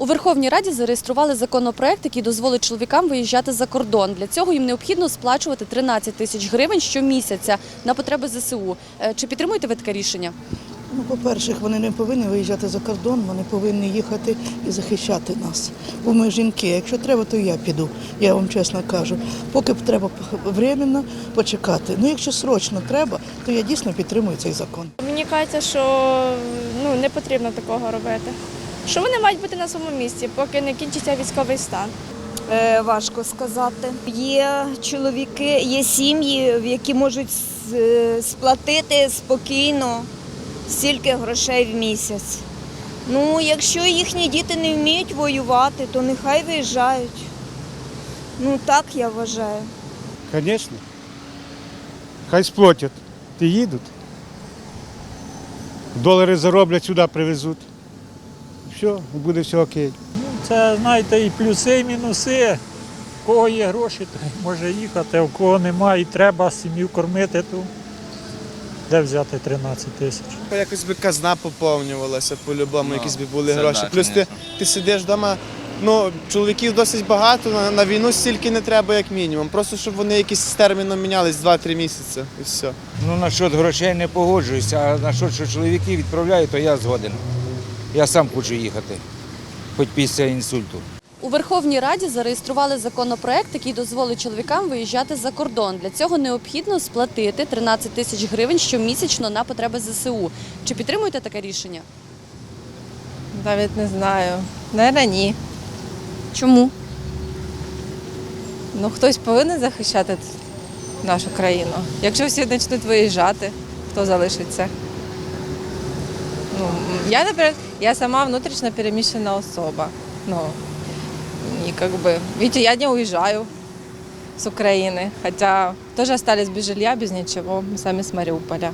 У Верховній Раді зареєстрували законопроект, який дозволить чоловікам виїжджати за кордон. Для цього їм необхідно сплачувати 13 тисяч гривень щомісяця на потреби ЗСУ. Е, Чи підтримуєте ви таке рішення? Ну, по-перше, вони не повинні виїжджати за кордон, вони повинні їхати і захищати нас. Бо ми жінки, якщо треба, то я піду, я вам чесно кажу. Поки б треба временно почекати. Ну, якщо срочно треба, то я дійсно підтримую цей закон. Мені кажеться, що ну, не потрібно такого робити. Що вони мають бути на своєму місці, поки не кінчиться військовий стан. Е, Важко сказати. Є чоловіки, є сім'ї, в які можуть е, сплатити спокійно стільки грошей в місяць. Ну, якщо їхні діти не вміють воювати, то нехай виїжджають. Ну так я вважаю. Конечно. Хай сплатять. Ти їдуть. Долари зароблять, сюди привезуть. Все, буде все окей. Це, знаєте, і плюси, і мінуси. У кого є гроші, той може їхати, а у кого немає і треба сім'ю кормити, то де взяти 13 тисяч? Якось би казна поповнювалася по-любому, Ну, якісь би були гроші. да, Плюс ти, ти сидиш вдома, ну, чоловіків досить багато, на, на війну стільки не треба, як мінімум. Просто щоб вони якісь з терміном мінялись 2-3 місяці і все. Ну, насчет грошей не погоджуюся, а насчет, що чоловіки відправляють, то я згоден. Я сам хочу їхати, хоч після інсульту. У Верховній Раді зареєстрували законопроект, який дозволить чоловікам виїжджати за кордон. Для цього необхідно сплатити 13 тисяч гривень щомісячно на потреби ЗСУ. Чи підтримуєте таке рішення? Навіть не знаю. Наверное, ні. Чому? Ну хтось повинен захищати нашу країну. Якщо всі почнуть виїжджати, хто залишиться? Ну, я, наприклад, я сама внутрішньо переміщена особа. Ну, и как бы, видите, я не уезжаю с Украины, хотя тоже остались без жилья, без ничего, мы сами с Мариуполя.